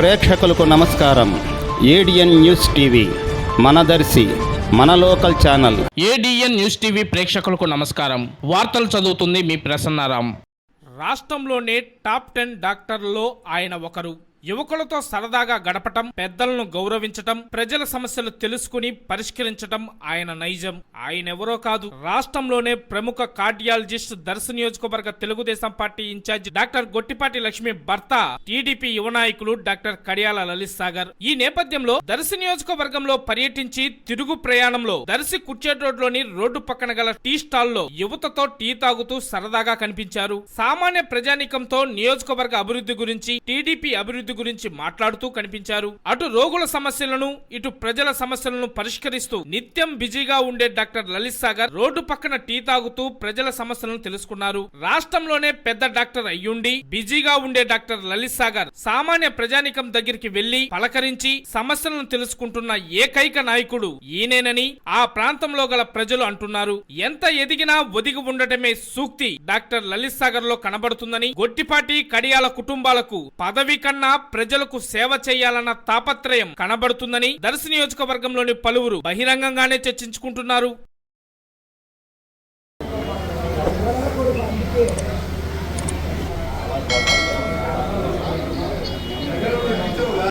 ప్రేక్షకులకు నమస్కారం. ADN news TV మనదర్శి మన local channel. ADN news TV ప్రేక్షకులకు నమస్కారం. వార్తలు చదువుతుంది మీ ప్రసన్నారాం. రాష్ట్రంలోనే టాప్ టెన్ డాక్టర్లలో ఆయన ఒకరు. యువకులతో సరదాగా గడపటం పెద్దలను గౌరవించటం ప్రజల సమస్యలు తెలుసుకుని పరిష్కరించటం ఆయన నైజం. ఆయన ఎవరో కాదు. రాష్ట్రంలోనే ప్రముఖ కార్డియాలజిస్ట్ దర్శ నియోజకవర్గ Telugu Desam Party in charge doctor Gottipati Lakshmi భర్త టీడీపీ యువ నాయకులు డాక్టర్ కడియాల లలిత్ సాగర్. ఈ నేపథ్యంలో దర్శి నియోజకవర్గంలో పర్యటించి తిరుగు ప్రయాణంలో దర్శి కుర్చేట్ రోడ్లోని రోడ్డు పక్కన గల టీ స్టాల్లో యువతతో టీ తాగుతూ సరదాగా కనిపించారు. సామాన్య ప్రజానీకంతో నియోజకవర్గ అభివృద్ధి గురించి టీడీపీ అభివృద్ధి గురించి మాట్లాడుతూ కనిపించారు. అటు రోగుల సమస్యలను ఇటు ప్రజల సమస్యలను పరిష్కరిస్తూ నిత్యం బిజీగా ఉండే డాక్టర్ లలిత్ సాగర్ రోడ్డు పక్కన టీ తాగుతూ ప్రజల సమస్యలను తెలుసుకున్నారు. రాష్ట్రంలోనే పెద్ద డాక్టర్ అయ్యుండి బిజీగా ఉండే డాక్టర్ లలిత్ సాగర్ సామాన్య ప్రజానికం దగ్గరికి వెళ్ళి పలకరించి సమస్యలను తెలుసుకుంటున్న ఏకైక నాయకుడు ఈయనేనని ఆ ప్రాంతంలో గల ప్రజలు అంటున్నారు. ఎంత ఎదిగినా ఒదిగి ఉండటమే సూక్తి డాక్టర్ లలిత్ సాగర్లో కనబడుతుందని గొట్టిపాటి కడియాల కుటుంబాలకు పదవి కన్నా ప్రజలకు సేవ చేయాలన్న తాపత్రయం కనబడుతుందని దర్శి నియోజకవర్గంలోని పలువురు బహిరంగంగానే చర్చించుకుంటున్నారు.